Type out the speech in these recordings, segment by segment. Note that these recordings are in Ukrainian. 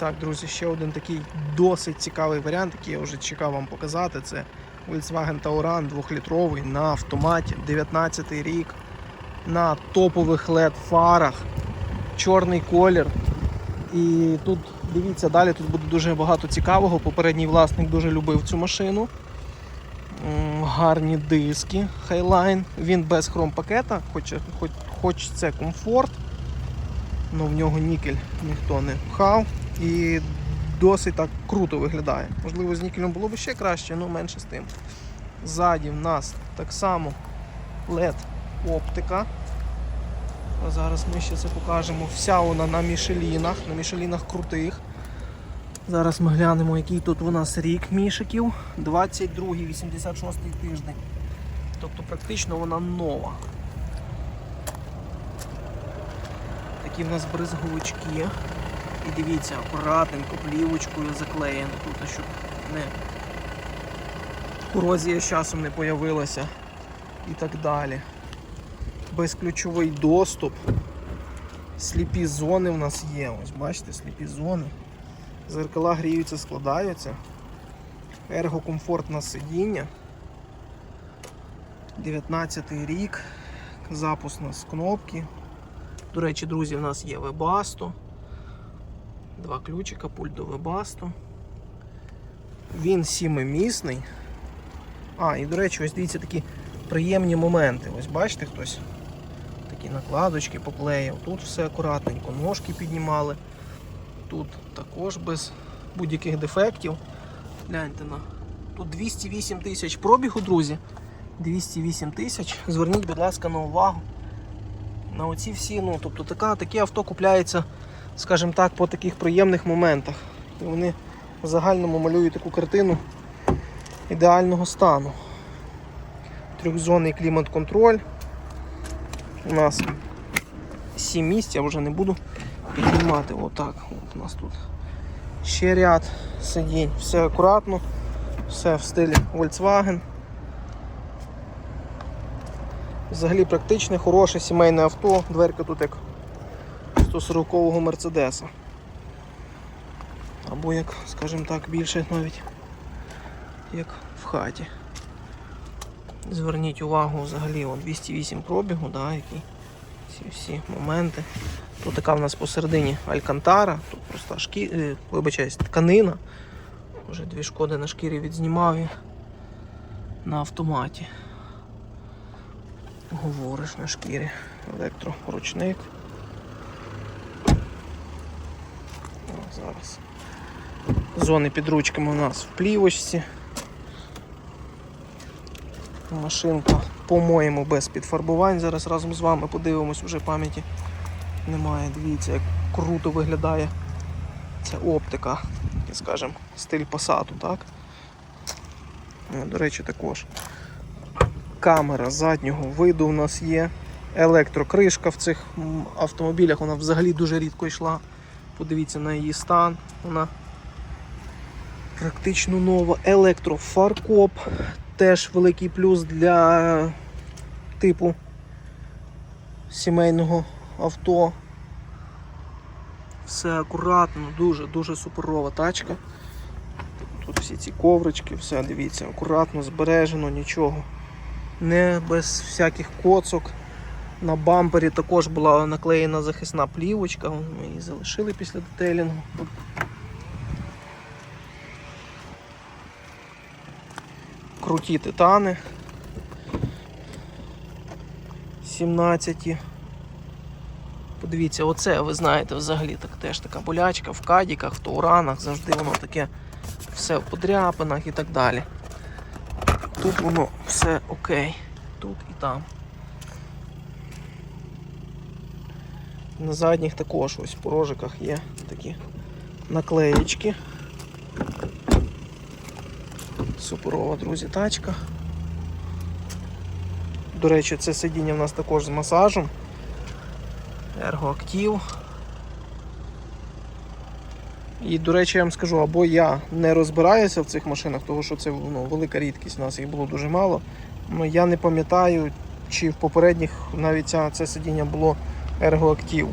Так, друзі, ще один такий досить цікавий варіант, який я вже чекав вам показати. Це Volkswagen Tauran 2-літровий на автоматі, 19 рік, на топових LED фарах, чорний колір. І тут дивіться далі, тут буде дуже багато цікавого. Попередній власник дуже любив цю машину. Гарні диски Highline. Він без хром-пакета, хоч, хоч, хоч це комфорт, але в нього нікель ніхто не пхав і досить так круто виглядає. Можливо, з нікелем було б ще краще, але менше з тим. Ззаді в нас так само LED оптика. А зараз ми ще це покажемо. Вся вона на мішелінах, на мішелінах крутих. Зараз ми глянемо, який тут у нас рік мішиків. 22-й, 86-й тиждень. Тобто практично вона нова. Такі в нас бризговички. І дивіться, акуратненько плівочкою заклеєно тут, щоб не корозія з часом не появилася і так далі. Безключовий доступ. Сліпі зони в нас є. Ось бачите, сліпі зони. Зеркала гріються, складаються. Ергокомфортне сидіння. 19 рік. Запуск у нас кнопки. До речі, друзі, в нас є Webasto. Два ключика, пульт до Webasto. Він сімимісний. А, і до речі, ось дивіться такі приємні моменти. Ось бачите хтось? Такі накладочки поклеїв. Тут все акуратненько, ножки піднімали. Тут також без будь-яких дефектів. Гляньте на. Тут 208 тисяч пробігу, друзі. 208 тисяч. Зверніть, будь ласка, на увагу. На оці всі, ну, тобто така, таке авто купляється, скажімо так, по таких приємних моментах. І вони в загальному малюють таку картину ідеального стану. Трьохзонний клімат-контроль. У нас 7 місць, я вже не буду піднімати. Отак. От у нас тут ще ряд сидінь. Все акуратно, все в стилі Volkswagen. Взагалі практичне, хороше сімейне авто, дверка тут як 140-го Мерседеса. Або як, скажімо так, більше навіть як в хаті. Зверніть увагу взагалі от 208 пробігу, да, які ці всі моменти. Тут така в нас посередині алькантара, тут просто шкі... е, вибачаюсь, тканина. Вже дві шкоди на шкірі відзнімав і на автоматі. Говориш на шкірі. Електроручник. Зараз. Зони під ручками у нас в плівочці. Машинка, по-моєму, без підфарбувань. Зараз разом з вами подивимось, вже пам'яті немає. Дивіться, як круто виглядає ця оптика, скажімо, стиль Passat, так? До речі, також. Камера заднього виду у нас є. Електрокришка в цих автомобілях, вона взагалі дуже рідко йшла. Подивіться на її стан. Вона практично нова. Електрофаркоп. Теж великий плюс для типу сімейного авто. Все акуратно, дуже-дуже суперова тачка. Тут всі ці коврички, все, дивіться, акуратно, збережено, нічого. Не без всяких коцок. На бампері також була наклеєна захисна плівочка, ми її залишили після детейлінгу. Круті титани. 17. Подивіться, оце, ви знаєте, взагалі так теж така болячка в кадіках, в тауранах, завжди воно таке все в подряпинах і так далі. Тут воно все окей, тут і там. На задніх також ось по рожиках є такі наклеєчки. Суперова, друзі, тачка. До речі, це сидіння в нас також з масажем. Ергоактив. І, до речі, я вам скажу, або я не розбираюся в цих машинах, тому що це ну, велика рідкість, у нас їх було дуже мало. Ну, я не пам'ятаю, чи в попередніх навіть ця, це сидіння було ергоактив.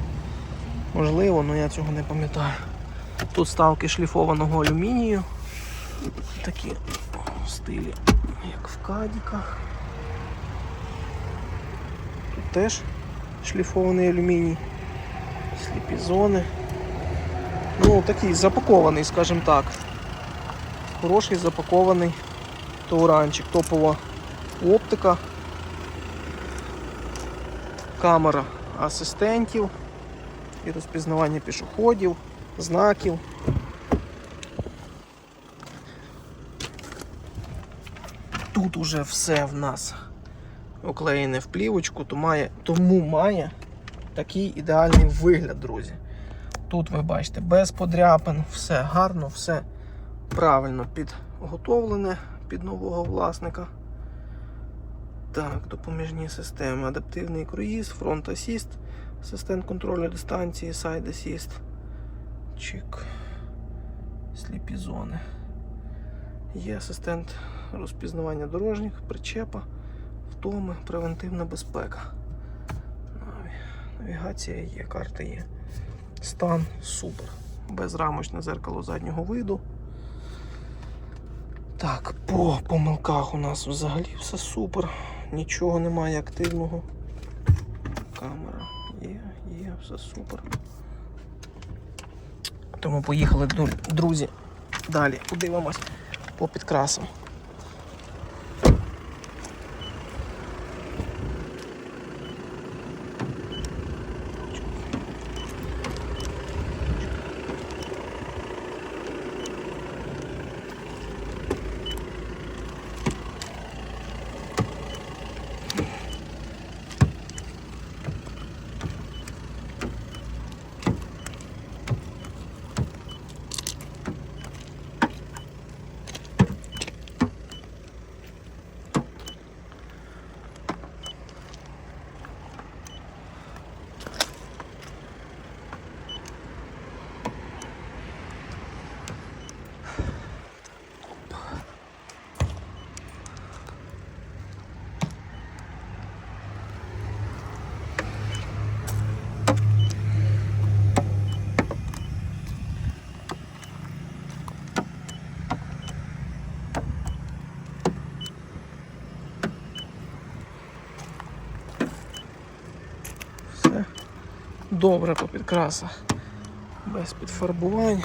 Можливо, але я цього не пам'ятаю. Тут ставки шліфованого алюмінію. Такі стилі, як в кадіках. Тут теж шліфований алюміній, сліпі зони. Ну, такий запакований, скажімо так. Хороший запакований тауранчик, топова оптика, камера асистентів і розпізнавання пішоходів, знаків. Тут уже все в нас оклеєне в плівочку, то має, тому має такий ідеальний вигляд, друзі. Тут ви бачите без подряпин, все гарно, все правильно підготовлене під нового власника. Так, допоміжні системи. Адаптивний круїз, фронт асіст, асистент контролю дистанції, сайд асіст. Чик. Сліпі зони. Є асистент розпізнавання дорожніх, причепа, втоми, превентивна безпека. Навігація є, карти є. Стан супер. Безрамочне зеркало заднього виду. Так, по помилках у нас взагалі все супер. Нічого немає активного. Камера є, є, все супер. Тому поїхали, друзі. Далі подивимось по підкрасам. Все добре по підкрасах. Без підфарбувань.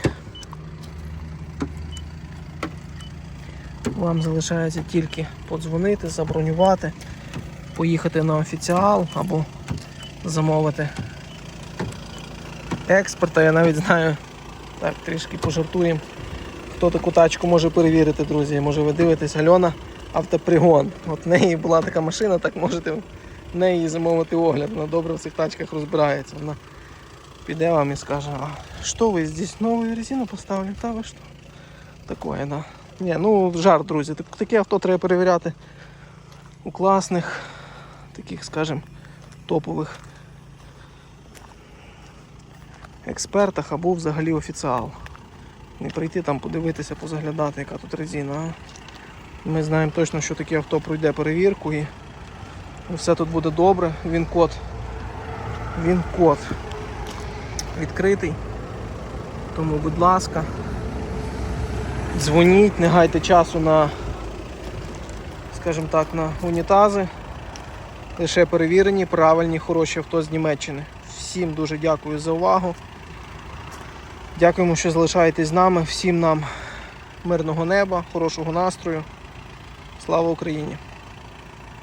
Вам залишається тільки подзвонити, забронювати, поїхати на офіціал або замовити експорта. Я навіть знаю, так, трішки пожартуємо. Хто таку тачку може перевірити, друзі? Може ви дивитесь Альона автопригон. От в неї була така машина, так можете в неї замовити огляд. Вона добре в цих тачках розбирається. Вона піде вам і скаже, а що ви здесь нову резину поставили? Та ви що? Такое, да. Ні, ну жарт, друзі. Так- Таке авто треба перевіряти у класних, таких, скажімо, топових експертах або взагалі офіціал. Не прийти там подивитися, позаглядати, яка тут резина. А? Ми знаємо точно, що таке авто пройде перевірку і все тут буде добре. Він код. Він код відкритий. Тому, будь ласка, дзвоніть, не гайте часу на, скажімо так, на унітази. Лише перевірені, правильні, хороші авто з Німеччини. Всім дуже дякую за увагу. Дякуємо, що залишаєтесь з нами. Всім нам мирного неба, хорошого настрою. Слава Україні!